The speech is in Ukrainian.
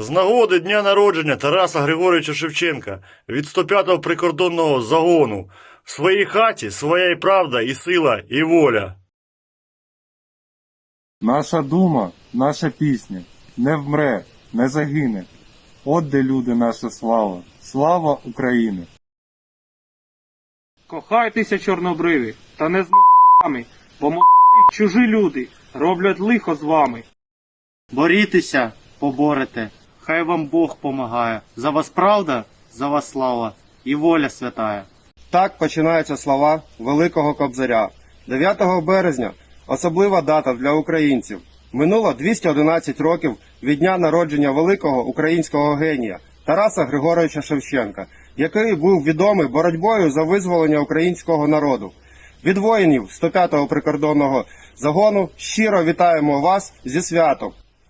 З нагоди дня народження Тараса Григоровича Шевченка від 105-го прикордонного загону. В своїй хаті своя і правда, і сила, і воля. Наша дума, наша пісня не вмре, не загине. От де люди наша слава. Слава України! Кохайтеся, чорнобриві, та не з м***ами, бо м***і чужі люди роблять лихо з вами. Борітеся, поборете, хай вам Бог помагає. За вас правда, за вас слава і воля святая. Так починаються слова Великого Кобзаря. 9 березня особлива дата для українців. Минуло 211 років від дня народження великого українського генія Тараса Григоровича Шевченка, який був відомий боротьбою за визволення українського народу. Від воїнів 105-го прикордонного загону щиро вітаємо вас зі святом.